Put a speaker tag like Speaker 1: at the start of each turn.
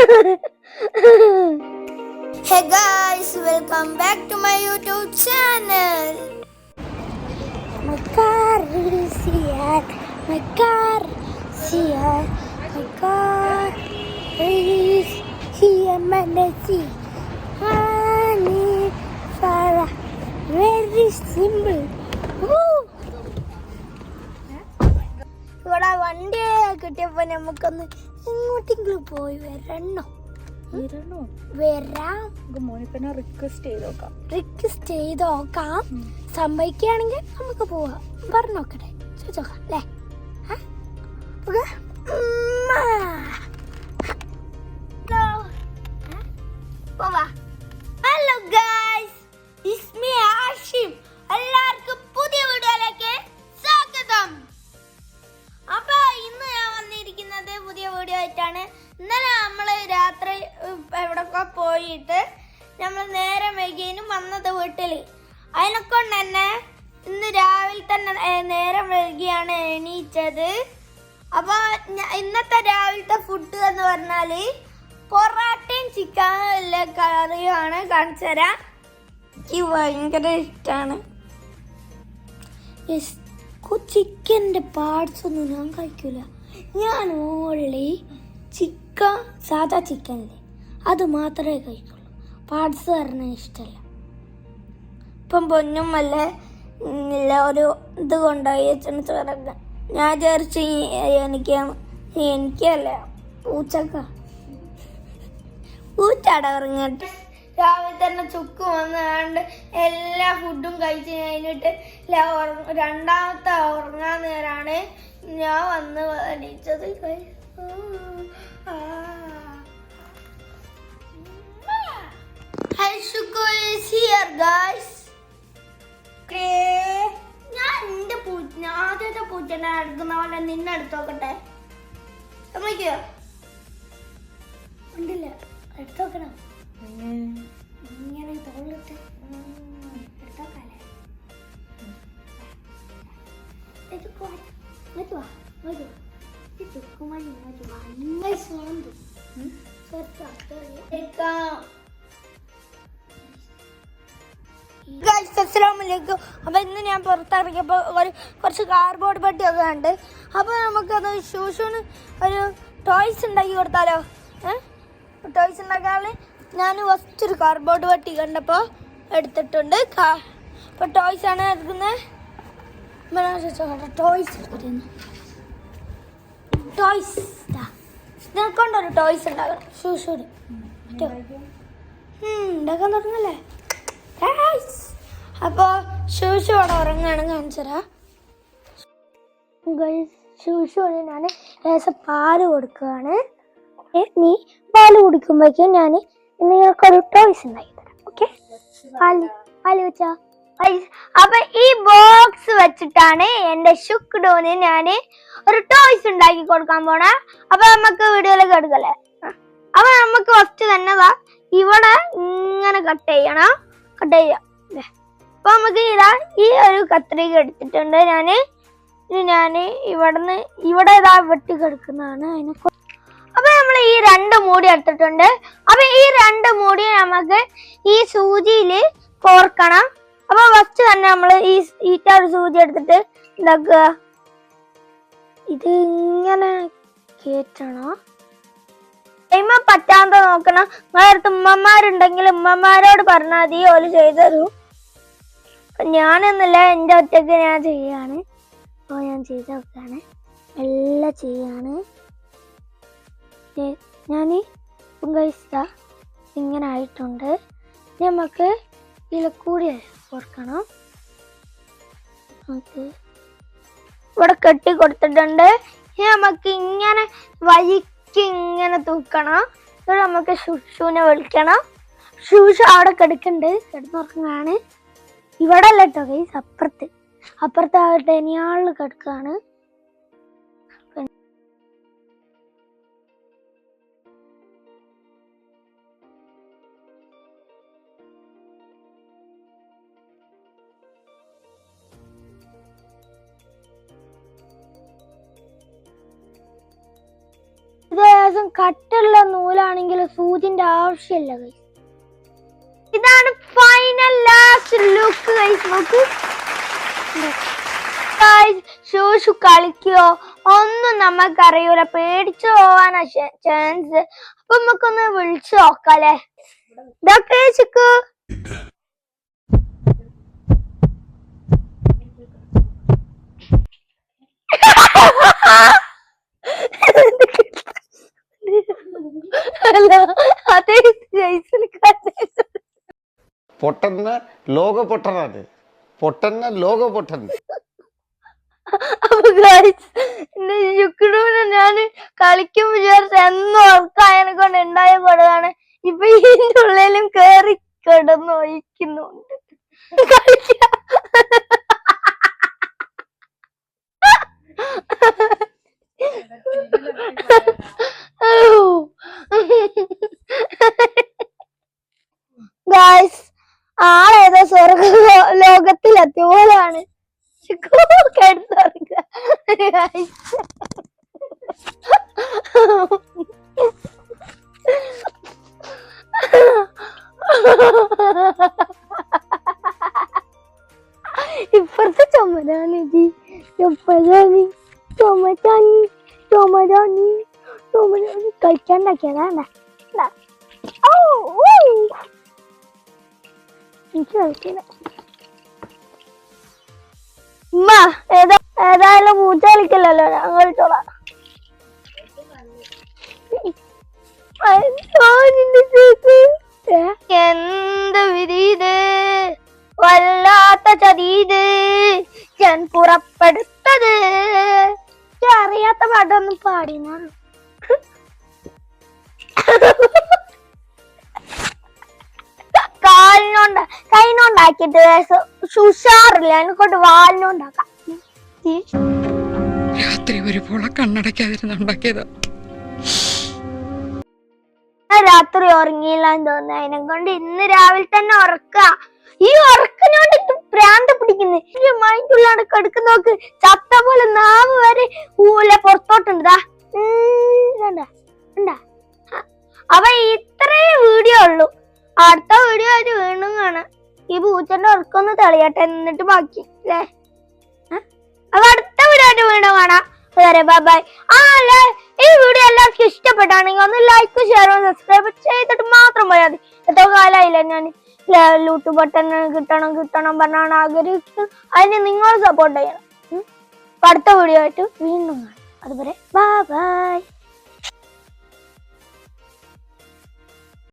Speaker 1: Hey guys, welcome back to my YouTube channel. My car is here. My car is here. My car is here. Manasi. Honey, Farah. Very simple. Woo! ഇവിടെ വണ്ടി കിട്ടിയപ്പോ നമുക്കൊന്ന് എങ്ങോട്ടെങ്കിലും പോയി വരണോ?
Speaker 2: വരണോ?
Speaker 1: വരാം.
Speaker 2: നമുക്ക് മോനിപ്പനെ റിക്വസ്റ്റ് ചെയ്ത് നോക്കാം.
Speaker 1: റിക്വസ്റ്റ് ചെയ്ത് നോക്കാം. സമ്മതിക്കുകയാണെങ്കിൽ നമുക്ക് പോവാം. പറഞ്ഞു നോക്കട്ടെ. ചോദിച്ചോക്കാം അല്ലേ? ഓക്കേ? നേരം വൈകിയാണ് എണീച്ചത്. അപ്പൊ ഇന്നത്തെ രാവിലത്തെ ഫുഡ് എന്ന് പറഞ്ഞാൽ പൊറാട്ടയും ചിക്കൻ കറിയുമാണ് കാണിച്ചു തരാം. എനിക്ക് ഭയങ്കര ഇഷ്ടമാണ് ചിക്കന്റെ പാർട്സ് ഒന്നും ഞാൻ കഴിക്കില്ല ഞാൻ ഓൺലി ചിക്കൻ സാധാ ചിക്കനില്ലേ അത് മാത്രമേ കഴിക്കുള്ളൂ. പാർട്സ് പറഞ്ഞാൽ ഇഷ്ടമല്ല ഇപ്പം പൊന്നും വല്ല ഇല്ല ഒരു ഇത് കൊണ്ടുപോയി വെച്ചിട്ട് ചോറൊക്കെ ഞാൻ വിചാരിച്ചു എനിക്ക് എനിക്കല്ല പൂച്ചക്ക. പൂച്ചാട ഇറങ്ങിട്ട് രാവിലെ തന്നെ ചുക്ക് വന്നാണ്ട് എല്ലാ ഫുഡും കഴിച്ച് കഴിഞ്ഞിട്ട് രണ്ടാമത്തെ ഉറങ്ങാൻ നേരാണ് ഞാൻ വന്ന് എണീച്ചത്. Hi Shukko is here is Okay. ഞാൻ എന്റെ പൂച്ച ആദ്യത്തെ പൂച്ചനെ അടുക്കുന്ന പോലെ നിന്നെ എടുത്ത് നോക്കട്ടെ. സമ്മതിക്കോ ഉണ്ടല്ല? എടുത്ത് നോക്കണം? ഇങ്ങനെ തോളിട്ട് എടുത്തോക്കാലേ വരുവാ വരുവാ ഇത് ചുക്കുമണി വരുവാ അങ്ങനെ സ്വന്തം എടുക്കാം. അസ്സലാമലൈക്കും അപ്പൊ ഇന്ന് ഞാൻ പുറത്തിറങ്ങിയപ്പോൾ ഒരു കുറച്ച് കാർബോർഡ് പെട്ടിയൊക്കെ ഉണ്ട് അപ്പോൾ നമുക്കത് ഷൂഷൂന് ഒരു ടോയ്സ് ഉണ്ടാക്കി കൊടുത്താലോ? ടോയ്സ് ഉണ്ടാക്കാതെ ഞാൻ ഫസ്റ്റ് ഒരു കാർബോർഡ് പെട്ടി കണ്ടപ്പോൾ എടുത്തിട്ടുണ്ട്. അപ്പോൾ ടോയ്സ് ആണ് എടുക്കുന്നത്. ടോയ്സ് എടുക്കുന്നു ടോയ്സ് നിനക്കൊണ്ടൊരു ടോയ്സ് ഉണ്ടാക്കണം ഷൂഷൂന് ഉണ്ടാക്കാൻ തുടങ്ങല്ലേ? അപ്പോൾ ഷൂഷു അവിടെ ഉറങ്ങാണ് കാണിച്ചരാ ഞാൻ ലേശം പാൽ കൊടുക്കുകയാണ്. നീ പാൽ കുടിക്കുമ്പോഴേക്കും ഞാൻ നിങ്ങൾക്കൊരു ടോയ്സ് ഉണ്ടാക്കി തരാം. ഓക്കെ? പാൽ പാൽ അപ്പൊ ഈ ബോക്സ് വെച്ചിട്ടാണ് എന്റെ ഷുക്ഡോന് ഞാൻ ഒരു ടോയ്സ് ഉണ്ടാക്കി കൊടുക്കാൻ പോണ. അപ്പൊ നമുക്ക് വീഡിയോയിലേക്ക് എടുക്കല്ലേ. അപ്പൊ നമുക്ക് ഫസ്റ്റ് തന്നെ ഇവിടെ ഇങ്ങനെ കട്ട് ചെയ്യണം. കട്ട് ചെയ്യാം അപ്പൊ നമുക്ക് ഇതാ ഈ ഒരു കത്രിക എടുത്തിട്ടുണ്ട്. ഞാൻ ഞാൻ ഇവിടുന്ന് ഇവിടെ ഇതാ വെട്ടി കിടക്കുന്നതാണ് അതിനെ അപ്പൊ നമ്മൾ ഈ രണ്ട് മൂടി എടുത്തിട്ടുണ്ട്. അപ്പൊ ഈ രണ്ട് മൂടി നമുക്ക് ഈ സൂചിയിൽ കോർക്കണം. അപ്പൊ ഫസ്റ്റ് തന്നെ നമ്മൾ ഈ ഈറ്റ ഒരു സൂചി എടുത്തിട്ട് എന്താക്കുക? ഇത് ഇങ്ങനെ കേറ്റണോ. ടൈമ പറ്റാത്ത നോക്കണം. നിങ്ങളടുത്ത് ഉമ്മമാരുണ്ടെങ്കിൽ ഉമ്മമാരോട് പറഞ്ഞാൽ മതി ഓൽ ചെയ്തു ഞാനൊന്നുമില്ല എന്റെ ഒറ്റയ്ക്ക് ഞാൻ ചെയ്യാണ്. അപ്പോൾ ഞാൻ ചെയ്ത് നോക്കാണ്. എല്ലാം ചെയ്യാണ്. ഞാൻ കഴിച്ച ഇങ്ങനെ ആയിട്ടുണ്ട്. നമുക്ക് ഇതിൽ കൂടി ഓർക്കണം നമുക്ക് ഇവിടെ കെട്ടി കൊടുത്തിട്ടുണ്ട്. നമുക്ക് ഇങ്ങനെ ഇങ്ങനെ തൂക്കണം. എന്നിട്ട് നമുക്ക് ഷുഷുവിനെ വിളിക്കണം. ഷൂഷു അവിടെ കിടക്കുന്നുണ്ട്. കിടന്നുറങ്ങാണ് ഇവിടെ അല്ല കേട്ടോ ഗൈസ് അപ്പുറത്ത്. അപ്പുറത്ത് ആ ഡെനിയാളിൽ കിടക്കാണ് ലേശം കട്ടുള്ള നൂലാണെങ്കിൽ സൂചിന്റെ ആവശ്യമില്ല ഇതാണ് ഫൈനൽ ലാസ്റ്റ് ലുക്ക് ഗൈസ് നോക്കൂ. ഷൂഷു കളിക്കോ ഒന്നും നമുക്കറിയൂല. പേടിച്ചു പോവാനാ ചാൻസ് അപ്പൊ നമുക്കൊന്ന് വിളിച്ചു നോക്കാല്ലേ? ഇതൊക്കെ ചിക്കു
Speaker 3: പൊട്ടന്ന ലോക പൊട്ടനാണ് പൊട്ടന്ന ലോക പൊട്ടൻ
Speaker 1: അപ്പൊ ശുക്രൂന് ഞാൻ കളിക്കും വിചാരിച്ച എന്നും ഗായ്സ് ആളേതോ സ്വർഗ ലോകത്തിലെത്തിയ പോലാണ് കിടന്നുറങ്ങുക. കളിക്കാണ്ടാക്കിയതാണ് എനിക്ക് കളിക്കില്ല ഉമ്മ ഏതാ ഏതായാലും പൂച്ച കളിക്കില്ലല്ലോ ഞാൻ കളിച്ചോളാം? എന്ത് വിധീത് വല്ലാത്ത ചതീത് ഞാൻ പുറപ്പെടുത്തത്. അറിയാത്ത പാട്ടൊന്നും പാടിനാണ് കാലിനോണ്ട കൈനോണ്ടാക്കിട്ട് ഉഷാറില്ല എനിക്കോട്ട് വാലിനോണ്ടാക്കാം.
Speaker 4: രാത്രി ഒരുപോലെ കണ്ണടയ്ക്കാതിരുന്നുണ്ടാക്കിയതാ
Speaker 1: ഞാൻ രാത്രി ഉറങ്ങിയില്ല എന്ന് തോന്നുന്നു. അതിനെ കൊണ്ട് ഇന്ന് രാവിലെ തന്നെ ഉറക്ക. ഈ ഉറക്കിനോണ്ട് പ്രാന്ത ഭ്രാന്ത് പിടിക്കുന്നു മൈൻഡുള്ളാണ് കിടക്കുന്ന നോക്ക്. ചത്ത പോലെ നാവ് വരെ ഊല പുറത്തോട്ടുണ്ട്. ദാ. അപ്പൊ ഇത്രേ വീഡിയോ ഉള്ളൂ. അടുത്ത വീഡിയോ ആയിട്ട് വീണ്ടും കാണാം. ഈ പൂച്ചന്റെ ഉറക്കൊന്ന് തെളിയട്ടെ എന്നിട്ട് ബാക്കി അല്ലേ? അപ്പൊ അടുത്ത വീഡിയോ ആയിട്ട് വീണ്ടും കാണാം. വരെ ബൈ ബൈ ആ അല്ലേ? ഈ വീഡിയോ എല്ലാവർക്കും ഇഷ്ടപ്പെട്ടാണെങ്കിൽ ഒന്ന് ലൈക്ക് ഷെയർ സബ്സ്ക്രൈബ് ചെയ്തിട്ട് മാത്രം പോയാൽ മതി. എത്ര കാലമായില്ല ഞാൻ ലൂട്ട് ബട്ടൺ കിട്ടണം കിട്ടണം പറഞ്ഞാണ് ആഗ്രഹിക്കുന്നത്. അതിന് നിങ്ങൾ സപ്പോർട്ട് ചെയ്യണം. അടുത്ത വീഡിയോ ആയിട്ട് വീണ്ടും കാണാം. അതുവരെ